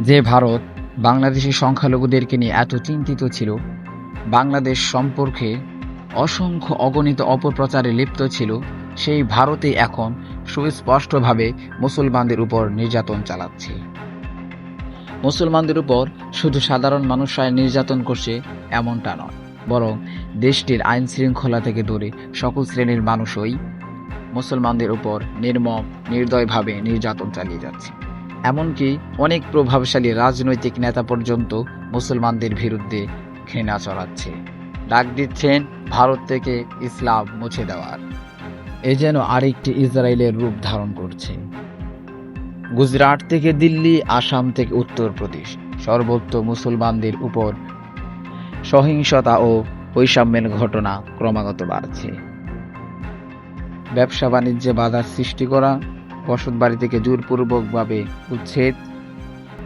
যে ভারত বাংলাদেশি সংখ্যালঘুদেরকে নিয়ে এত চিন্তিত ছিল, বাংলাদেশ সম্পর্কে অসংখ্য অগণিত অপপ্রচারে লিপ্ত ছিল, সেই ভারতে এখন সুস্পষ্টভাবে মুসলমানদের উপর নির্যাতন চালাচ্ছে। মুসলমানদের উপর শুধু সাধারণ মানুষরাই নির্যাতন করছে এমনটা নয়, বরং দেশটির আইন শৃঙ্খলা থেকে দূরে সকল শ্রেণির মানুষই মুসলমানদের উপর নির্মম, নির্দয়ভাবে নির্যাতন চালিয়ে যাচ্ছে। এমনকি অনেক প্রভাবশালী রাজনৈতিক নেতা পর্যন্ত মুসলমানদের বিরুদ্ধে ঘৃণা চড়াচ্ছে ডাক দিচ্ছেন, ভারত থেকে ইসলাম মুছে দেওয়ার। এ যেন আরেকটি ইসরায়েলের রূপ ধারণ করছে। গুজরাট থেকে দিল্লি, আসাম থেকে উত্তরপ্রদেশ সর্বত্র মুসলমানদের উপর সহিংসতা ও বৈষম্যের ঘটনা ক্রমাগত বাড়ছে। ব্যবসা বাণিজ্যে বাধার সৃষ্টি করা বসত বাড়ি থেকে জোরপূর্বকভাবে উচ্ছেদ।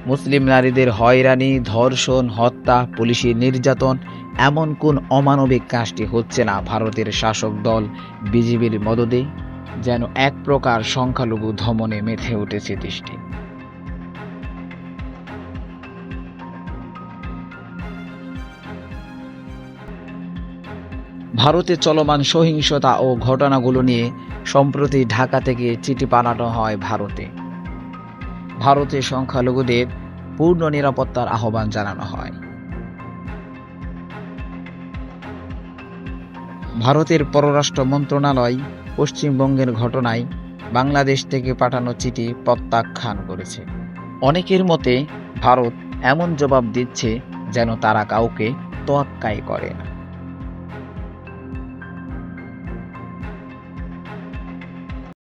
মুসলিম নারীদের হয়রানি, ধর্ষণ, হত্যা, পুলিশি নির্যাতন এমন কোন অমানবিক কাজটি হচ্ছে না ভারতের শাসক দল বিজেপির মদদে, যেন এক প্রকার সংখ্যালঘু ধমনে মেথে উঠেছে দেশটি। ভারতে চলমান সহিংসতা ও ঘটনাগুলো নিয়ে সম্প্রতি ঢাকা থেকে চিঠি পাঠানো হয় ভারতে। ভারতে সংখ্যালঘুদের পূর্ণ নিরাপত্তার আহ্বান জানানো হয়। ভারতের পররাষ্ট্র মন্ত্রণালয় পশ্চিমবঙ্গের ঘটনায় বাংলাদেশ থেকে পাঠানো চিঠি প্রত্যাখ্যান করেছে। অনেকের মতে, ভারত এমন জবাব দিচ্ছে যেন তারা কাউকে তোয়াক্কাই করে না।